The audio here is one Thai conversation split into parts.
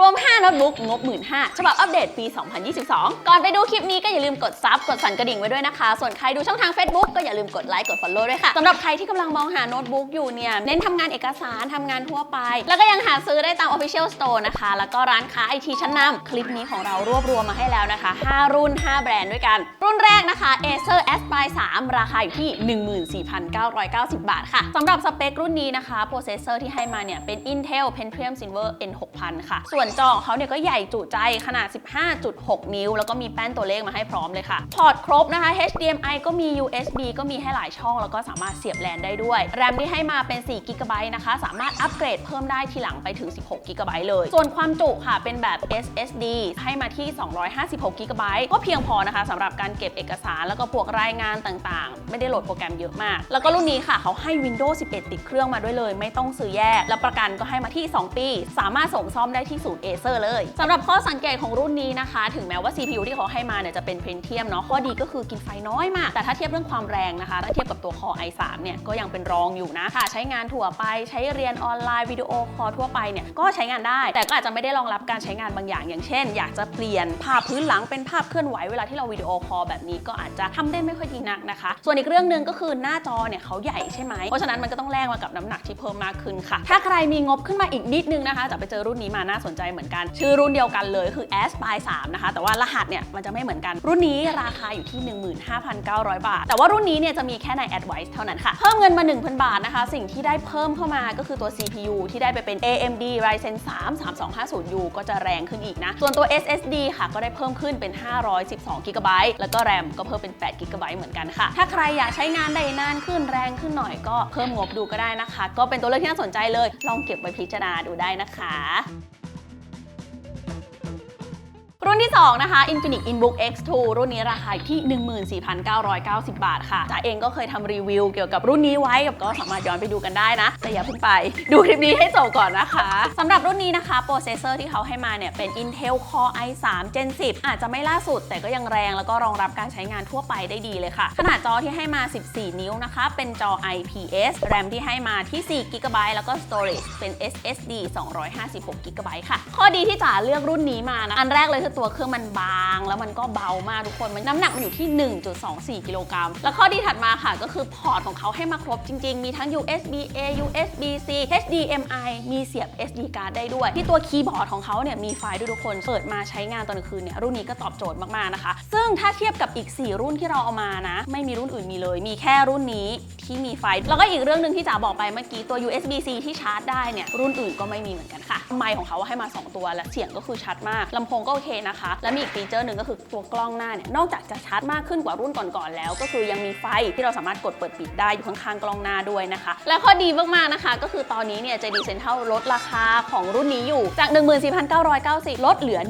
รวม 5 โน้ตบุ๊กงบ 15,000ฉบับอัปเดตปี 2022 ก่อนไปดูคลิปนี้ก็อย่าลืมกดซับกดสั่นกระดิ่งไว้ด้วยนะคะ ส่วนใครดูช่องทาง Facebook ก็อย่าลืมกดไลค์กด Follow ด้วยค่ะสำหรับใครที่กำลังมองหาโน้ตบุ๊กอยู่เนี่ยเน้นทำงานเอกสารทำงานทั่วไป แล้วก็ยังหาซื้อได้ตาม Official Store นะคะ แล้วก็ร้านค้าไอทีชั้นนำคลิปนี้ของเรารวบรวมมาให้แล้วนะคะ 5 รุ่น 5 แบรนด์ด้วยกัน รุ่นแรกนะคะ Acer Aspire 3 ราคาอยู่ที่ 14,990 บาทค่ะสำหรับสเปครุ่นนี้นะคะโปรเซสเซอร์ที่ให้มาเนี่ยเป็น Intel Pentium Silver N6000 ค่ะส่วนจอของเขาเนี่ยก็ใหญ่จุใจขนาด 15.6 นิ้ว แล้วก็มีแป้นตัวเลขมาให้พร้อมเลยค่ะ พอร์ตครบนะคะ HDMI ก็มี USB ก็มีให้หลายช่อง แล้วก็สามารถเสียบแลนได้ด้วย แรมที่ให้มาเป็น4 g b นะคะ สามารถอัปเกรดเพิ่มได้ทีหลังไปถึง 16 g b เลย ส่วนความจุค่ะเป็นแบบ SSD ให้มาที่ 256 g b ก็เพียงพอนะคะสำหรับการเก็บเอกสารแล้วก็พวกรายงานต่างๆ ไม่ได้โหลดโปรแกรมเยอะมาก แล้วก็รุ่นนี้ค่ะเขาให้ Windows 11 ติดเครื่องมาด้วยเลย ไม่ต้องซื้อแยก แล้วประกันก็ให้มาที่ 2 ปี สามารถส่งซ่อมได้ที่ศูนย์ Acer เลยสำหรับข้อสังเกตของรุ่นนี้นะคะ ถึงแม้ว่า CPU ที่เขาให้มาเนี่ยจะเป็น Pentium เนาะข้อดีก็คือกินไฟน้อยมาก แต่ถ้าเทียบเรื่องความแรงนะคะ ถ้าเทียบกับตัว Core i3 เนี่ยก็ยังเป็นรองอยู่นะค่ะ ใช้งานทั่วไปใช้เรียนออนไลน์วิดีโอคอลทั่วไปเนี่ยก็ใช้งานได้ แต่ก็อาจจะไม่ได้รองรับการใช้งานบางอย่าง อย่างเช่น อยากจะเปลี่ยนภาพพื้นหลังเป็นภาพเคลื่อนไหวเวลาที่เราวิดีโอคอลแบบนี้ก็อาจจะทำได้ไม่ค่อยดีนักนะคะ ส่วนอีกเรื่องหนึ่งก็คือหน้าจอเนี่ยเขาใหญ่ใช่ไหมเพราะฉะนั้นมันก็ต้องแลกมากับน้ำหนักที่เพิ่มมากขึ้นค่ะ ถ้าใครมีงบขึ้นมาอีกนิดนึงนะคะจะไปเจอรุ่นนี้มาน่าสนใจเหมือนกัน ชื่อรุ่นเดียวกันเลยคือ Aspire 3นะคะ แต่ว่ารหัสเนี่ยมันจะไม่เหมือนกัน รุ่นนี้ราคาอยู่ที่ 15,900 บาท แต่ว่ารุ่นนี้เนี่ยจะมีแค่ใน Advice เท่านั้นค่ะ เพิ่มเงินมา 1,000 บาทนะคะ สิ่งที่ได้เพิ่มเข้ามาก็คือตัว CPU ที่ได้ไปเป็น AMD Ryzen 3 3250U ก็จะแรงขึ้นอีกนะ ส่วนตัว SSD ค่ะก็ได้เพิ่มขึ้นเป็น 512 GB แล้วก็ RAM ก็เพิ่มเป็น8 GB เหมือนกันค่ะ ถ้าใครอยากใช้งานได้นานขึ้นแรงขึ้นหน่อยก็เพิ่มงบดูก็ได้นะคะ ก็เป็นตัวเลือกที่น่าสนใจเลย ลองเก็บไว้พิจารณาดูได้นะคะ รุ่นที่ 2 นะคะ Infinix Inbook X2 รุ่นนี้ราคาที่ 14,990 บาทค่ะจ๋าเองก็เคยทำรีวิวเกี่ยวกับรุ่นนี้ไว้กับก็สามารถย้อนไปดูกันได้นะ แต่อย่าเพิ่งไป ดูคลิปนี้ให้จบก่อนนะคะสำหรับรุ่นนี้นะคะ โปรเซสเซอร์ที่เขาให้มาเนี่ยเป็น Intel Core i3 Gen 10 อาจจะไม่ล่าสุด แต่ก็ยังแรงแล้วก็รองรับการใช้งานทั่วไปได้ดีเลยค่ะ ขนาดจอที่ให้มา 14 นิ้วนะคะ เป็นจอ IPS RAM ที่ให้มาที่4 GB แล้วก็ Storage เป็น SSD 256 GB ค่ะ ข้อดีที่จ๋าเลือกรุ่นนี้มานะอันแรกเลยคือตัวเครื่องมันบาง แล้วมันก็เบามากทุกคนมันน้ำหนักมันอยู่ที่ 1.24 กิโลกรัม แล้วข้อดีถัดมาค่ะ ก็คือพอร์ตของเขาให้มาครบจริง ๆ มีทั้ง USB A USB C HDMI มีเสียบ SD card ได้ด้วย ที่ตัวคีย์บอร์ดของเขาเนี่ยมีไฟล์ด้วยทุกคน เปิดมาใช้งานตอนกลางคืนเนี่ยรุ่นนี้ก็ตอบโจทย์มากๆนะคะ ซึ่งถ้าเทียบกับอีก 4 รุ่นที่เราเอามานะ ไม่มีรุ่นอื่นมีเลย มีแค่รุ่นนี้ที่มีไฟแล้วก็อีกเรื่องหนึ่งที่จ๋าบอกไปเมื่อกี้ตัว USB C ที่ชาร์จได้เนี่ยรุ่นอื่นก็ไม่มีเหมือนกันค่ะไมค์ของเขาให้มา 2 ตัวและเสียงก็คือชัดมากลำโพงก็โอเคนะคะ และมีอีกฟีเจอร์หนึ่งก็คือตัวกล้องหน้าเนี่ยนอกจากจะชัดมากขึ้นกว่ารุ่นก่อนๆแล้ว ก็คือยังมีไฟที่เราสามารถกดเปิดปิดได้อยู่ข้างๆกล้องหน้าด้วยนะคะ และข้อดีมากๆนะคะ ก็คือตอนนี้เนี่ย JD Central ลดราคาของรุ่นนี้อยู่จาก 14,990 ลดเหลือ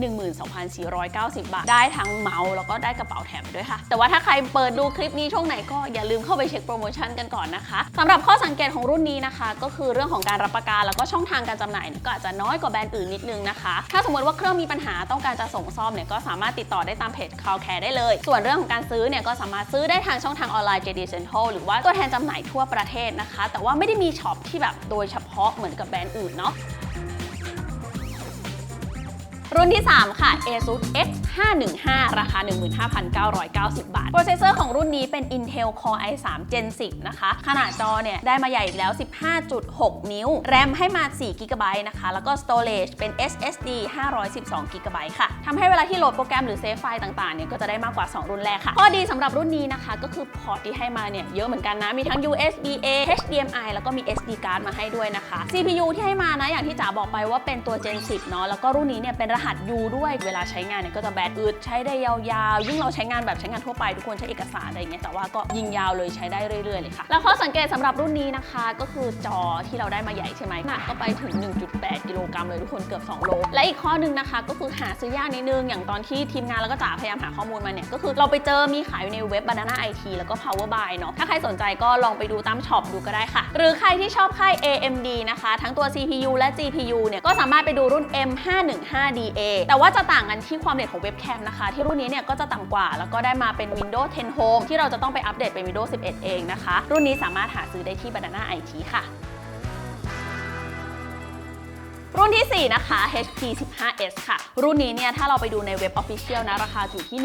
12,490 บาท ได้ทั้งเมาส์แล้วก็ได้กระเป๋าแถมด้วยค่ะ แต่ว่าถ้าใครเปิดดูคลิปนี้ช่วงไหนก็อย่าลืมเข้าไปเช็คโปรโมชั่นกันก่อนนะคะสำหรับข้อสังเกตของรุ่นนี้นะคะ ก็คือเรื่องของการรับประกันแล้วก็ช่องทางการจำหน่ายเนี่ยก็อาจจะน้อยกว่าแบรนด์อื่นนิดนึงนะคะ ถ้าสมมติว่าเครื่องมีปัญหาต้องการจะส่งซ่อมเนี่ยก็สามารถติดต่อได้ตามเพจ Call Care ได้เลย ส่วนเรื่องของการซื้อเนี่ยก็สามารถซื้อได้ทางช่องทางออนไลน์ JD Central หรือว่าตัวแทนจำหน่ายทั่วประเทศนะคะ แต่ว่าไม่ได้มีช็อปที่แบบโดยเฉพาะเหมือนกับแบรนด์อื่นเนาะ รุ่นที่ 3 ค่ะ ASUS X515 ราคา 15,990 บาท โปรเซสเซอร์ของรุ่นนี้เป็น Intel Core i3 Gen 10 นะคะ ขนาดจอเนี่ย ได้มาใหญ่อีกแล้ว 15.6 นิ้ว แรมให้มา4 g b นะคะ แล้วก็ Storage เป็น SSD 512 g b ค่ะทำให้เวลาที่โหลดโปรแกรมหรือเซฟไฟล์ต่างๆ เนี่ย ก็จะได้มากกว่า 2 รุ่นแรกค่ะ ข้อดีสำหรับรุ่นนี้นะคะ ก็คือพอร์ตที่ให้มาเนี่ย เยอะเหมือนกันนะ มีทั้ง USB A HDMI แล้วก็มี SD card มาให้ด้วยนะคะ CPU ที่ให้มานะ อย่างที่จ๋าบอกไปว่าเป็นตัว Gen 10 เนาะแล้วก็รุ่นนี้เนี่ยเป็นรหัส U ด้วยเวลาใช้งานเนี่ยก็จะแบตอึดใช้ได้ยาวๆ ยิ่งเราใช้งานแบบใช้งานทั่วไปทุกคนใช้เอกสารอะไรอย่างเงี้ยแต่ว่าก็ยิงยาวเลยใช้ได้เรื่อยๆเลยค่ะ แล้วข้อสังเกตสำหรับรุ่นนี้นะคะ ก็คือจอที่เราได้มาใหญ่ใช่ไหมหนักก็ไปถึง 1.8 กิโลกรัมเลยทุกคนเกือบ 2 โล และอีกข้อหนึงนะคะ ก็คือหาซื้อยากนิดนึงอย่างตอนที่ทีมงานแล้วก็จ๋าพยายามหาข้อมูลมาเนี่ยก็คือเราไปเจอมีขายอยู่ในเว็บ Banana IT แล้วก็ Power Buy เนาะถ้าใครสนใจก็ลองไปดูตามช็อปดูก็ได้ค่ะ หรือใครที่ชอบค่าย AMD นะคะ ทั้งตัว CPU และ GPU เนี่ยก็สามารถไปดูรุ่น A แต่ว่าจะต่างกันที่ความเร็วของเว็บแคมนะคะ ที่รุ่นนี้เนี่ยก็จะต่ำกว่า แล้วก็ได้มาเป็น Windows 10 Home ที่เราจะต้องไปอัปเดตเป็น Windows 11 เองนะคะ รุ่นนี้สามารถหาซื้อได้ที่ Banana IT ค่ะ รุ่นทีสี่ 4 นะคะ HP 15s ค่ะ รุ่นนี้เนี่ย ถ้าเราไปดูในเว็บ Official นะ ราคาอยู่ที่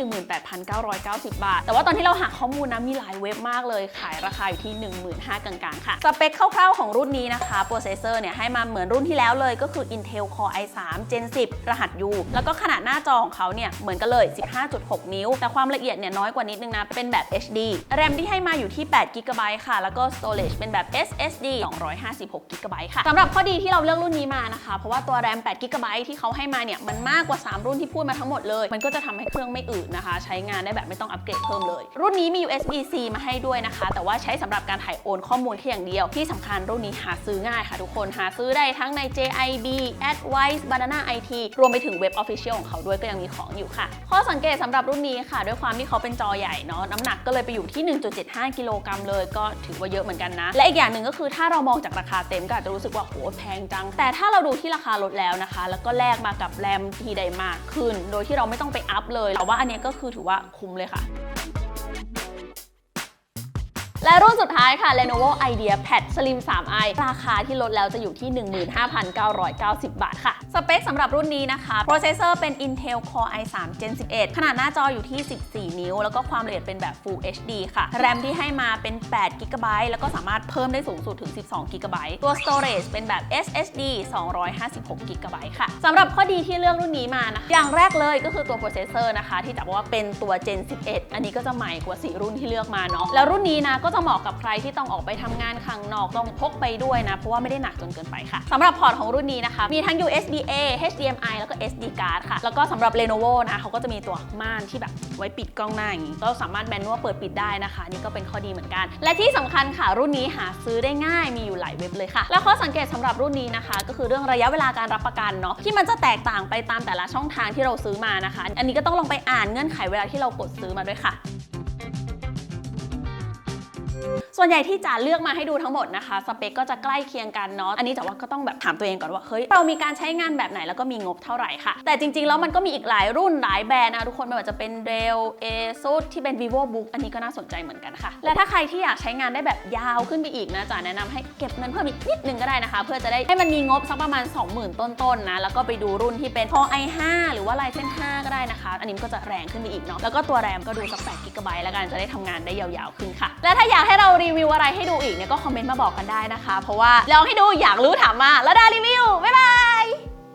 18,990 บาท แต่ว่าตอนที่เราหาข้อมูลนะ มีหลายเว็บมากเลย ขายราคาอยู่ที่ 15,000กลางๆ ค่ะ สเปคคร่าวๆ ของรุ่นนี้นะคะ โปรเซสเซอร์เนี่ย ให้มาเหมือนรุ่นที่แล้วเลย ก็คือ Intel Core i3 Gen 10 รหัส U แล้วก็ขนาดหน้าจอของเขาเนี่ย เหมือนกันเลย 15.6 นิ้ว แต่ความละเอียดเนี่ยน้อยกว่านิดนึงนะ เป็นแบบ HD แรมที่ให้มาอยู่ที่8 g b ค่ะ แล้วก็ storage เป็นแบบ SSD 256 g b ค่ะสำหรับข้อดีที่เราเลือกรุ่นนี้มานะคะเพราะว่าตัวแรม8 g b ที่เขาให้มาเนี่ยมันมากกว่า 3 รุ่นที่พูดมาทั้งหมดเลย มันก็จะทำให้เครื่องไม่อืดนะคะ ใช้งานได้แบบไม่ต้องอัปเกรดเพิ่มเลย รุ่นนี้มี USB-C มาให้ด้วยนะคะ แต่ว่าใช้สำหรับการถ่ายโอนข้อมูลแค่อย่างเดียว ที่สำคัญรุ่นนี้หาซื้อง่ายค่ะทุกคนหาซื้อได้ทั้งใน JIB Advice Banana IT รวมไปถึงเว็บ Official ของเขาด้วยก็ยังมีของอยู่ค่ะ ข้อสังเกตสำหรับรุ่นนี้ค่ะ ด้วยความที่เขาเป็นจอใหญ่เนาะน้ำหนักก็เลยไปอยู่ที่ 1.75 กิโลกรัมเลย ก็ถือว่าเยอะเหมือนกันนะ และอีกอย่างหนึ่งก็คือถ้าเรามองจากราคาเต็มก็อาจจะรู้สึกว่าโหแพงจัง แต่ถ้าเราดูทที่ราคาลดแล้วนะคะ แล้วก็แลกมากับแรมที่ได้มากขึ้น โดยที่เราไม่ต้องไปอัพเลยแต่ว่าอันนี้ก็คือถือว่าคุ้มเลยค่ะ และรุ่นสุดท้ายค่ะ Lenovo IdeaPad Slim 3i ราคาที่ลดแล้วจะอยู่ที่ 15,990 บาทค่ะ สเปคสำหรับรุ่นนี้นะคะ โปรเซสเซอร์เป็น Intel Core i3 Gen 11 ขนาดหน้าจออยู่ที่ 14 นิ้ว แล้วก็ความละเอียดเป็นแบบ Full HD ค่ะ แรมที่ให้มาเป็น8 g b แล้วก็สามารถเพิ่มได้สูงสุดถึง 12 g b ตัว Storage เป็นแบบ SSD 256 g b ค่ะสำหรับข้อดีที่เลือกรุ่นนี้มานะอย่างแรกเลยก็คือตัวโปรเซสเซอร์นะคะ ที่จะบอกว่าเป็นตัว Gen 11 อันนี้ก็จะใหม่กว่า 4 รุ่นที่เลือกมาเนาะแล้วรุ่นนี้นะก็จะเหมาะกับใครที่ต้องออกไปทำงานข้างนอกต้องพกไปด้วยนะ เพราะว่าไม่ได้หนักจนเกินไปค่ะสำหรับพอร์ตของรุ่นนี้นะคะ มีทั้ง USB A HDMI แล้วก็ SD card ค่ะ แล้วก็สำหรับ Lenovo นะเขาก็จะมีตัวม่านที่แบบไว้ปิดกล้องหน้าอย่างนี้ ก็สามารถแมนนวลเปิดปิดได้นะคะ นี่ก็เป็นข้อดีเหมือนกัน และที่สำคัญค่ะ รุ่นนี้หาซื้อได้ง่ายมีอยู่หลายเว็บเลยค่ะ และข้อสังเกตสำหรับรุ่นนี้นะคะ ก็คือเรื่องระยะเวลาการรับประกันเนาะที่มันจะแตกต่างไปตามแต่ละช่องทางที่เราซื้อมานะคะ อันนี้ก็ต้องลองไปอ่านเงื่อนไขเวลาที่เรากดซื้อมาด้วยค่ะ ส่วนใหญ่ที่จะเลือกมาให้ดูทั้งหมดนะคะ สเปคก็จะใกล้เคียงกันเนาะ อันนี้แต่ว่าก็ต้องแบบถามตัวเองก่อนว่า เฮ้ย เรามีการใช้งานแบบไหนแล้วก็มีงบเท่าไหร่ค่ะ แต่จริงๆ แล้วมันก็มีอีกหลายรุ่นหลายแบรนด์นะทุกคนไม่ว่าจะเป็น Dell ASUS ที่เป็น vivo book อันนี้ก็น่าสนใจเหมือนกันค่ะ และถ้าใครที่อยากใช้งานได้แบบยาวขึ้นไปอีกนะจะแนะนำให้เก็บเงินเพิ่มอีกนิดนึงก็ได้นะคะ เพื่อจะได้ให้มันมีงบสักประมาณ 20,000 ต้นๆนะแล้วก็ไปดูรุ่นที่เป็น Core i5 หรือว่า Ryzen 5 ก็ได้นะคะ อันนี้นก็จะแรงขึ้นไปอีกเนาะแล้วก็ตัวแรมก็ดูสัก8 g b แล้วกันจะได้ทำงานได้ยาวๆขึ้นค่ะ และถ้าอยากให้เรารีวิวอะไรให้ดูอีกเนี่ยก็คอมเมนต์มาบอกกันได้นะคะ เพราะว่าลองให้ดูอยากรู้ถามมาแล้วดารีวิว บ๊ายบาย